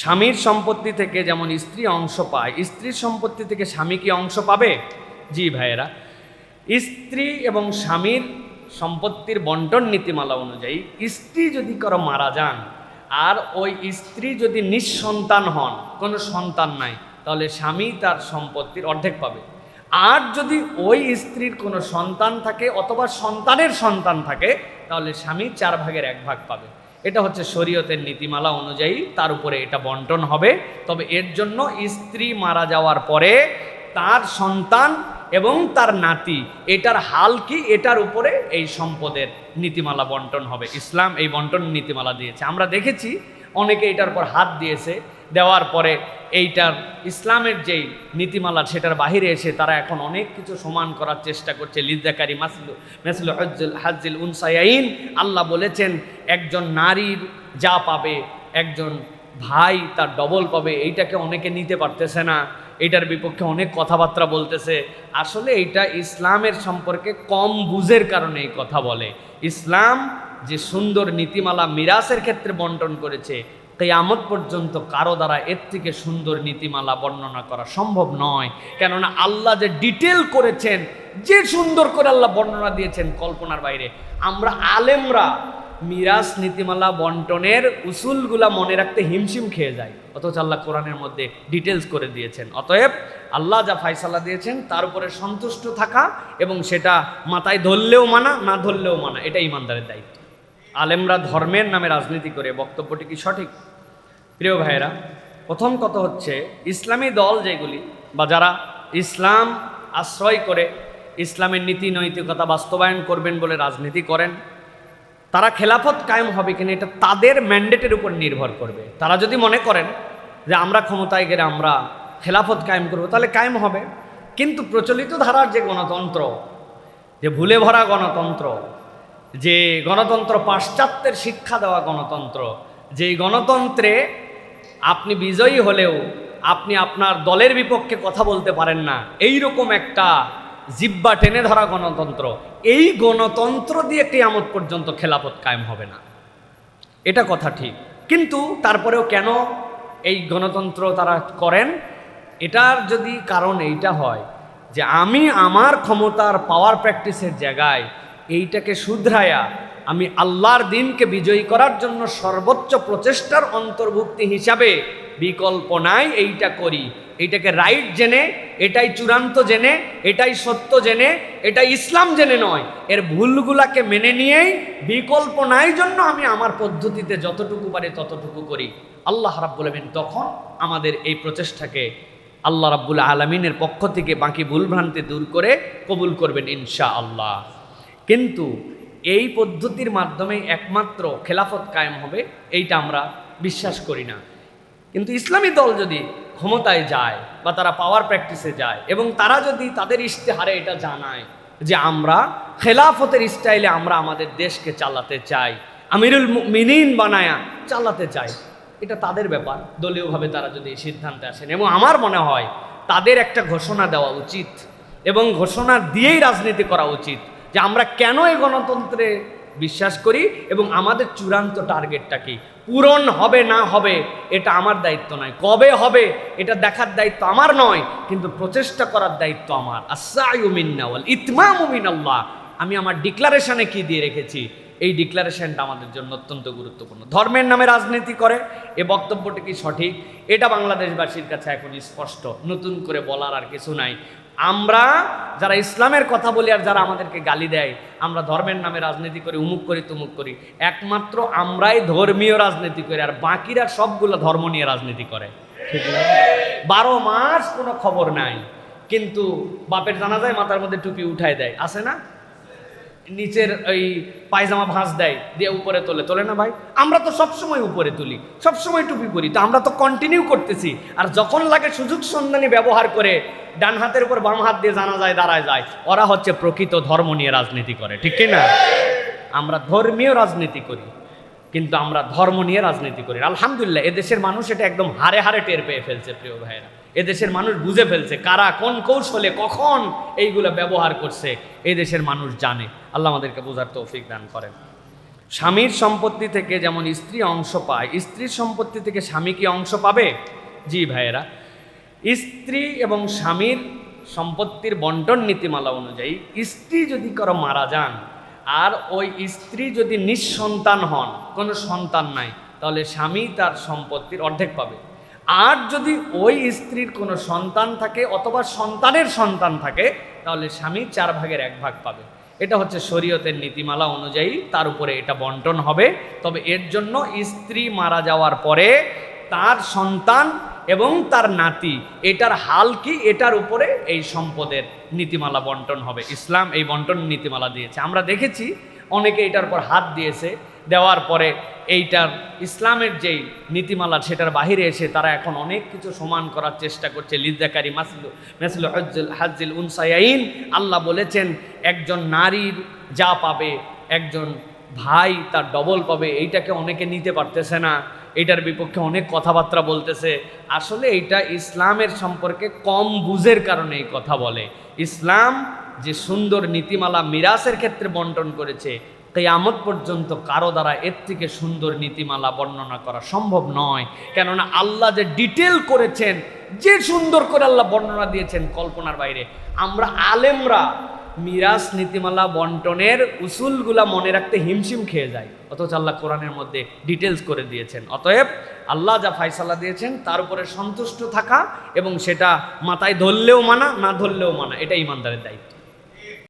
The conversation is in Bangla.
স্বামীর সম্পত্তি থেকে যেমন স্ত্রী অংশ পায়, স্ত্রীর সম্পত্তি থেকে স্বামী কি অংশ পাবে? জি ভাইয়েরা, স্ত্রী এবং স্বামীর সম্পত্তির বন্টন নীতিমালা অনুযায়ী স্ত্রী যদি কারও মারা যান আর ওই স্ত্রী যদি নিঃসন্তান হন, কোনো সন্তান নাই, তাহলে স্বামী তার সম্পত্তির অর্ধেক পাবে। আর যদি ওই স্ত্রীর কোনো সন্তান থাকে অথবা সন্তানের সন্তান থাকে, তাহলে স্বামী চার ভাগের এক ভাগ পাবে। এটা হচ্ছে শরীয়তের নীতিমালা অনুযায়ী তার উপরে এটা বন্টন হবে। তবে এর জন্য স্ত্রী মারা যাওয়ার পরে তার সন্তান এবং তার নাতি, এটার হাল কি? এটার উপরে এই সম্পদের নীতিমালা বন্টন হবে। ইসলাম এই বন্টন নীতিমালা দিয়েছে। আমরা দেখেছি অনেকে এটার পর হাত দিয়েছে, দেওয়ার পরে এইটার ইসলামের যেই নীতিমালা সেটার বাহিরে এসে তারা এখন অনেক কিছু সমান করার চেষ্টা করছে। লিদ্দাকারী মাসলু, মেসলু হজ্জুল হাজিল উনসাইন আল্লাহ বলেছেন, একজন নারীর যা পাবে, একজন ভাই তার ডবল পাবে, এইটাকে অনেকে নিতে পারতেছে না। এটার বিপক্ষে অনেক কথাবার্তা বলতেছে। আসলে এটা ইসলামের সম্পর্কে কম বুঝের কারণে এই কথা বলে। ইসলাম যে সুন্দর নীতিমালা মিরাসের ক্ষেত্রে বন্টন করেছে, কেয়ামত পর্যন্ত কারও দ্বারা এর থেকে সুন্দর নীতিমালা বর্ণনা করা সম্ভব নয়। কেননা আল্লাহ যে ডিটেল করেছেন, যে সুন্দর করে আল্লাহ বর্ণনা দিয়েছেন কল্পনার বাইরে। আমরা আলেমরা মিরাস নীতিমালা বন্টনের উসুলগুলা মনে রাখতে হিমশিম খেয়ে যায় অথচ আল্লাহ কোরআনের মধ্যে ডিটেলস করে দিয়েছেন। অতএব আল্লাহ যা ফায়সালা দিয়েছেন, তার উপরে সন্তুষ্ট থাকা এবং সেটা মাথায় ধরলেও মানা, না ধরলেও মানা, এটা ইমানদারের দায়িত্ব। আলেমরা ধর্মের নামে রাজনীতি করে, বক্তব্যটি কি সঠিক? প্রিয় ভাইয়েরা, প্রথম কথা হচ্ছে ইসলামী দল যেগুলি বা যারা ইসলাম আশ্রয় করে, ইসলামের নীতি নৈতিকতা বাস্তবায়ন করবেন বলে রাজনীতি করেন, তারা খেলাফত কায়েম হবে কিনা এটা তাদের ম্যান্ডেটের উপর নির্ভর করবে। তারা যদি মনে করেন যে আমরা ক্ষমতায় গেলে আমরা খেলাফত কায়েম করব, তাহলে কায়েম হবে। কিন্তু প্রচলিত ধারার যে গণতন্ত্র, যে ভুলে ভরা গণতন্ত্র যে গণতন্ত্র পাশ্চাত্যের শিক্ষা দেওয়া গণতন্ত্র, যেই গণতন্ত্রে আপনি বিজয়ী হলেও আপনি আপনার দলের বিপক্ষে কথা বলতে পারেন না এই রকম একটা জিব্বা টেনে ধরা গণতন্ত্র, এই গণতন্ত্র দিয়ে কেয়ামত পর্যন্ত খেলাফত কায়েম হবে না। এটা কথা ঠিক। কিন্তু তারপরেও কেন এই গণতন্ত্র তারা করেন? এটার যদি কারণ এইটা হয় যে আমি আমার ক্ষমতার পাওয়ার প্র্যাকটিসের জায়গায় এইটাকে শুধরায়া আমি আল্লাহর দিনকে বিজয়ী করার জন্য সর্বোচ্চ প্রচেষ্টার অন্তর্ভুক্তি হিসাবে বিকল্প নাই এইটা করি। এইটাকে রাইট জেনে, এটাই চূড়ান্ত জেনে, এটাই সত্য জেনে, এটাই ইসলাম জেনে নয়। এর ভুলগুলাকে মেনে নিয়েই বিকল্প নাই জন্য আমি আমার পদ্ধতিতে যতটুকু পারি ততটুকু করি। আল্লাহ রাব্বুল আমিন তখন আমাদের এই প্রচেষ্টাকে আল্লাহ রাব্বুল আলমিনের পক্ষ থেকে বাকি ভুলভ্রান্তি দূর করে কবুল করবেন ইনশা আল্লাহ কিন্তু এই পদ্ধতির মাধ্যমে একমাত্র খেলাফত কায়েম হবে, এইটা আমরা বিশ্বাস করি না। কিন্তু ইসলামী দল যদি ক্ষমতায় যায় বা তারা পাওয়ার প্র্যাকটিসে যায় এবং তারা যদি তাদের ইশতেহারে এটা জানায় যে আমরা খেলাফতের স্টাইলে আমরা আমাদের দেশকে চালাতে চাই, আমিরুল মিনিন বানায়া চালাতে চাই, এটা তাদের ব্যাপার। দলীয়ভাবে তারা যদি এই সিদ্ধান্তে আসেন। এবং আমার মনে হয় তাদের একটা ঘোষণা দেওয়া উচিত এবং ঘোষণা দিয়েই রাজনীতি করা উচিত। যে আমরা কেন এই গণতন্ত্রে বিশ্বাস করি এবং আমাদের চূড়ান্ত টার্গেটটা কি? পূরণ হবে না হবে এটা আমার দায়িত্ব নয়। কবে হবে এটা দেখার দায়িত্ব আমার নয়, কিন্তু প্রচেষ্টা করার দায়িত্ব আমার। আসাইমিনাওয়াল ইতমামুমিন আল্লাহ আমি আমার ডিক্লারেশনে কি দিয়ে রেখেছি? এই ডিক্লারেশনটা আমাদের জন্য অত্যন্ত গুরুত্বপূর্ণ। ধর্মের নামে রাজনীতি করে, এ বক্তব্যটি কি সঠিক? এটা বাংলাদেশবাসীর কাছে এখন স্পষ্ট। নতুন করে বলার আর কিছু নাই। আমরা যারা ইসলামের কথা বলি আর যারা আমাদেরকে গালি দেয় আমরা ধর্মের নামে রাজনীতি করি উমুক করি তুমুক করি। একমাত্র আমরাই ধর্মীয় রাজনীতি করি আর বাকিরা সবগুলো ধর্ম নিয়ে রাজনীতি করে। ঠিক না? বারো মাস কোনো খবর নাই কিন্তু বাপের জানা যায় মাথার মধ্যে টুপি উঠায় দেয়। আছে না? নিচের ওই পায়জামা ভাঁজ দেয়, দিয়ে উপরে তোলে। তোলে না ভাই? আমরা তো সবসময় উপরে তুলি, সবসময় টুপি পরি। তো আমরা তো কন্টিনিউ করতেছি। আর যখন লাগে সুযোগ সন্ধানী ব্যবহার করে ডান হাতের উপর বাম হাত দিয়ে জানা যায়, দাঁড়ায় যায়। ওরা হচ্ছে প্রকৃত ধর্ম নিয়ে রাজনীতি করে, ঠিক না? আমরা ধর্মীয় রাজনীতি করি, কিন্তু আমরা ধর্ম নিয়ে রাজনীতি করি। আলহামদুলিল্লাহ, এদেশের মানুষ এটা একদম হারে হারে টের পেয়ে ফেলছে, প্রিয় ভাইয়েরা। এদেশের মানুষ বুঝে ফেলছে কারা কোন কৌশলে কখন এইগুলো ব্যবহার করছে এই দেশের মানুষ জানে। আল্লাহ আমাদেরকে বোঝার তৌফিক দান করেন। স্বামীর সম্পত্তি থেকে যেমন স্ত্রী অংশ পায়, স্ত্রীর সম্পত্তি থেকে স্বামী কি অংশ পাবে? জি ভাইয়েরা, স্ত্রী এবং স্বামীর সম্পত্তির বন্টন নীতিমালা অনুযায়ী স্ত্রী যদি কারও মারা যান, আর ওই স্ত্রী যদি নিঃসন্তান হন, কোনো সন্তান নাই, তাহলে স্বামী তার সম্পত্তির অর্ধেক পাবে। আর যদি ওই স্ত্রীর কোনো সন্তান থাকে অথবা সন্তানের সন্তান থাকে, তাহলে স্বামী চার ভাগের এক ভাগ পাবে। এটা হচ্ছে শরীয়তের নীতিমালা অনুযায়ী তার উপরে এটা বন্টন হবে। তবে এর জন্য স্ত্রী মারা যাওয়ার পরে তার সন্তান এবং তার নাতি, এটার হাল কি? এটার উপরে এই সম্পদের নীতিমালা বন্টন হবে। ইসলাম এই বন্টন নীতিমালা দিয়েছে। আমরা দেখেছি, অনেকে এটার উপর হাত দিয়েছে। দেওয়ার পরে এইটার ইসলামের যেই নীতিমালা সেটার বাহিরে এসে তারা এখন অনেক কিছু সমান করার চেষ্টা করছে। লিদ্দাকারী মাসলু, মেসলু হজ্জুল হাজিল উনসায়াইন আল্লাহ বলেছেন, একজন নারীর যা পাবে, একজন ভাই তার ডবল পাবে, এইটাকে অনেকে নিতে পারতেছে না। এটার বিপক্ষে অনেক কথাবার্তা বলতেছে। আসলে এইটা ইসলামের সম্পর্কে কম বুঝের কারণে এই কথা বলে। ইসলাম যে সুন্দর নীতিমালা, মিরাসের ক্ষেত্রে বন্টন করেছে কেয়ামত পর্যন্ত কারও দ্বারা এর থেকে সুন্দর নীতিমালা বর্ণনা করা সম্ভব নয়। কেননা আল্লাহ যে ডিটেল করেছেন, যে সুন্দর করে আল্লাহ বর্ণনা দিয়েছেন কল্পনার বাইরে। আমরা আলেমরা মিরাজ নীতিমালা, বন্টনের উসুলগুলা মনে রাখতে হিমশিম খেয়ে যায় অথচ আল্লাহ কোরআনের মধ্যে ডিটেলস করে দিয়েছেন। অতএব আল্লাহ যা ফায়সালা দিয়েছেন, তার উপরে সন্তুষ্ট থাকা এবং সেটা মাথায় ধরলেও মানা, না ধরলেও মানা, এটা ইমানদারের দায়িত্ব।